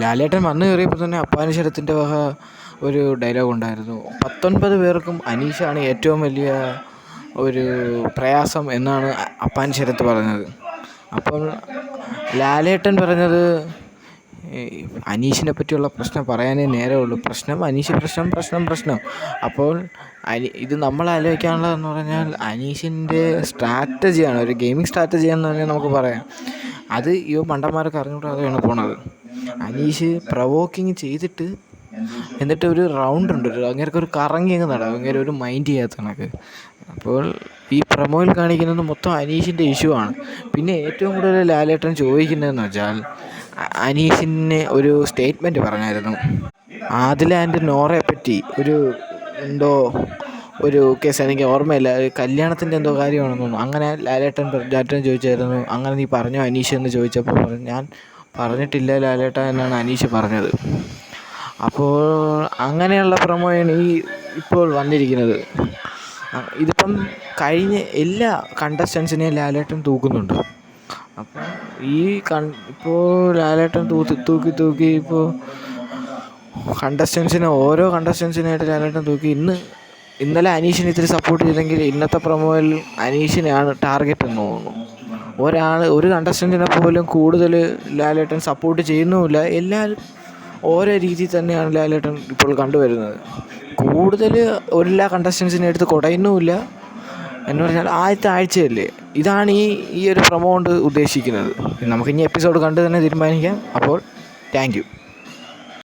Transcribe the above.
ലാലേട്ടൻ വന്നു കയറിയപ്പോൾ തന്നെ അപ്പാനിശരത്തിന്റെ വക ഒരു ഡയലോഗ് ഉണ്ടായിരുന്നു. പത്തൊൻപത് പേർക്കും അനീഷാണ് ഏറ്റവും വലിയ ഒരു പ്രയാസം എന്നാണ് അപ്പാനി ശരത്ത് പറഞ്ഞത്. അപ്പോൾ ലാലേട്ടൻ പറഞ്ഞത് അനീഷിനെ പറ്റിയുള്ള പ്രശ്നം പറയാനേ നേരമുള്ളൂ. പ്രശ്നം അനീഷ് പ്രശ്നം പ്രശ്നം പ്രശ്നം. അപ്പോൾ അനി ഇത് നമ്മൾ ആലോചിക്കാനുള്ളതെന്ന് പറഞ്ഞാൽ അനീഷിന്റെ സ്ട്രാറ്റജിയാണ് ഒരു ഗെയിമിംഗ് സ്ട്രാറ്റജി എന്ന് പറഞ്ഞാൽ നമുക്ക് പറയാം. അത് ഈ മണ്ടന്മാരൊക്കെ അറിഞ്ഞുകൂടാതെയാണ് പോണത്. അനീഷ് പ്രവോക്കിങ് ചെയ്തിട്ട് എന്നിട്ട് ഒരു റൗണ്ട് ഉണ്ട്. ഒരു അങ്ങേർക്ക് ഒരു കറങ്ങി അങ്ങ് നടക്കും അങ്ങനെ ഒരു മൈൻഡ് ചെയ്യാത്ത കണക്ക്. അപ്പോൾ ഈ പ്രമോയിൽ കാണിക്കുന്നത് മൊത്തം അനീഷിന്റെ ഇഷ്യൂ ആണ്. പിന്നെ ഏറ്റവും കൂടുതൽ ലാലേട്ടൻ ചോദിക്കുന്നതെന്ന് വെച്ചാൽ അനീഷിന് ഒരു സ്റ്റേറ്റ്മെന്റ് പറഞ്ഞായിരുന്നു. ആദിലാന്റെ നോറയെ പറ്റി ഒരു എന്തോ ഒരു കേസ് എനിക്ക് ഓർമ്മയില്ല. കല്യാണത്തിന്റെ എന്തോ കാര്യമാണെന്ന് തോന്നുന്നു. അങ്ങനെ ലാലേട്ടൻ ലാലേട്ടൻ ചോദിച്ചായിരുന്നു. അങ്ങനെ നീ പറഞ്ഞോ അനീഷ് എന്ന് ചോദിച്ചപ്പോൾ പറഞ്ഞു ഞാൻ പറഞ്ഞിട്ടില്ല ലാലേട്ട എന്നാണ് അനീഷ് പറഞ്ഞത്. അപ്പോൾ അങ്ങനെയുള്ള പ്രമോയാണ് ഈ ഇപ്പോൾ വന്നിരിക്കുന്നത്. ഇതിപ്പം കഴിഞ്ഞ എല്ലാ കണ്ടസ്റ്റൻസിനെയും ലാലേട്ടൻ തൂക്കുന്നുണ്ട്. അപ്പം ഈ കൺ ഇപ്പോൾ ലാലേട്ടൻ തൂത്തി തൂക്കി തൂക്കി ഇപ്പോൾ കണ്ടസ്റ്റൻസിനെ ഓരോ കണ്ടസ്റ്റൻസിനായിട്ട് ലാലേട്ടൻ തൂക്കി. ഇന്ന് ഇന്നലെ അനീഷിനെ ഇത്തിരി സപ്പോർട്ട് ചെയ്തെങ്കിൽ ഇന്നത്തെ പ്രൊമോയിൽ അനീഷിനെയാണ് ടാർഗറ്റ് എന്ന് തോന്നുന്നു. ഒരാൾ ഒരു കണ്ടസ്റ്റന്റിനെ പോലും കൂടുതൽ ലാലേട്ടൻ സപ്പോർട്ട് ചെയ്യുന്നുമില്ല. എല്ലാവരും ഓരോ രീതിയിൽ തന്നെയാണ് ലാലേട്ടൻ ഇപ്പോൾ കണ്ടുവരുന്നത്. കൂടുതൽ എല്ലാ കണ്ടസ്റ്റൻസിനെ എടുത്ത് കുടയുന്നുമില്ല. എന്ന് പറഞ്ഞാൽ ആദ്യത്തെ ആഴ്ചയല്ലേ. ഇതാണ് ഈ ഈ ഒരു പ്രൊമോ കൊണ്ട് ഉദ്ദേശിക്കുന്നത്. നമുക്കിനി എപ്പിസോഡ് കണ്ട് തന്നെ തീരുമാനിക്കാം. അപ്പോൾ താങ്ക് യു